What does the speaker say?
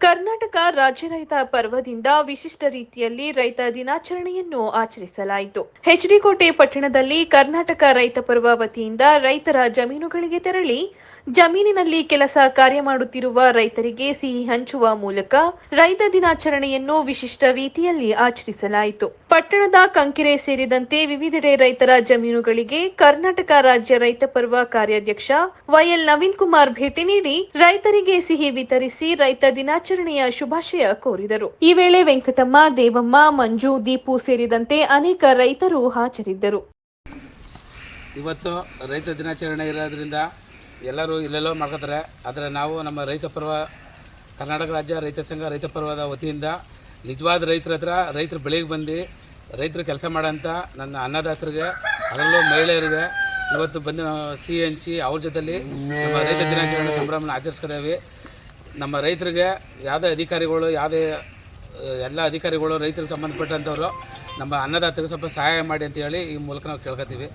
ಕರ್ನಾಟಕ ರಾಜ್ಯ ರೈತ ಪರ್ವದಿಂದ ವಿಶಿಷ್ಟ ರೀತಿಯಲ್ಲಿ ರೈತ ದಿನಾಚರಣೆಯನ್ನು ಆಚರಿಸಲಾಯಿತು. ಹೆಚ್ಡಿಕೋಟೆ ಪಟ್ಟಣದಲ್ಲಿ ಕರ್ನಾಟಕ ರೈತ ಪರ್ವ ವತಿಯಿಂದ ರೈತರ ಜಮೀನುಗಳಿಗೆ ತೆರಳಿ ಜಮೀನಿನಲ್ಲಿ ಕೆಲಸ ಕಾರ್ಯ ಮಾಡುತ್ತಿರುವ ರೈತರಿಗೆ ಸಿಹಿ ಹಂಚುವ ಮೂಲಕ ರೈತ ದಿನಾಚರಣೆಯನ್ನು ವಿಶಿಷ್ಟ ರೀತಿಯಲ್ಲಿ ಆಚರಿಸಲಾಯಿತು. ಪಟ್ಟಣದ ಕಂಕಿರೆ ಸೇರಿದಂತೆ ವಿವಿಧೆಡೆ ರೈತರ ಜಮೀನುಗಳಿಗೆ ಕರ್ನಾಟಕ ರಾಜ್ಯ ರೈತ ಪರ್ವ ಕಾರ್ಯಾಧ್ಯಕ್ಷ ವೈಎಲ್ ನವೀನ್ ಕುಮಾರ್ ಭೇಟಿ ನೀಡಿ ರೈತರಿಗೆ ಸಿಹಿ ವಿತರಿಸಿ ರೈತ ದಿನಾಚರಣೆಯ ಶುಭಾಶಯ ಕೋರಿದರು. ಈ ವೇಳೆ ವೆಂಕಟಮ್ಮ, ದೇವಮ್ಮ, ಮಂಜು, ದೀಪು ಸೇರಿದಂತೆ ಅನೇಕ ರೈತರು ಹಾಜರಿದ್ದರು. ಇವತ್ತು ರೈತ ದಿನಾಚರಣೆ ಇರೋದ್ರಿಂದ ಎಲ್ಲರೂ ಇಲ್ಲೆಲ್ಲೋ ಮಾಡ್ಕೋತಾರೆ ಆದರೆ ನಾವು ನಮ್ಮ ರೈತ ಪರ್ವ, ಕರ್ನಾಟಕ ರಾಜ್ಯ ರೈತ ಸಂಘ ರೈತ ಪರ್ವದ ವತಿಯಿಂದ ನಿಜವಾದ ರೈತರ ಹತ್ರ ರೈತರು ಬೆಳೆಗೆ ಬಂದು ರೈತರು ಕೆಲಸ ಮಾಡೋಂಥ ನನ್ನ ಅನ್ನದಾತರಿಗೆ, ಅದರಲ್ಲೂ ಮಹಿಳೆಯರಿಗೆ ಇವತ್ತು ಬಂದು ನಾವು ಸಿಹಿ ಹಂಚಿ, ಅವ್ರ ಜೊತೆಲಿ ನಮ್ಮ ರೈತ ದಿನಾಚರಣೆ ಸಂಭ್ರಮನ ಆಚರಿಸ್ಕೊದೇವೆ ನಮ್ಮ ರೈತರಿಗೆ ಯಾವುದೇ ಅಧಿಕಾರಿಗಳು, ಯಾವುದೇ ಎಲ್ಲ ಅಧಿಕಾರಿಗಳು, ರೈತರಿಗೆ ಸಂಬಂಧಪಟ್ಟಂಥವ್ರು ನಮ್ಮ ಅನ್ನದಾತರಿಗೆ ಸ್ವಲ್ಪ ಸಹಾಯ ಮಾಡಿ ಅಂತ ಹೇಳಿ ಈ ಮೂಲಕ ನಾವು ಕೇಳ್ಕೊತೀವಿ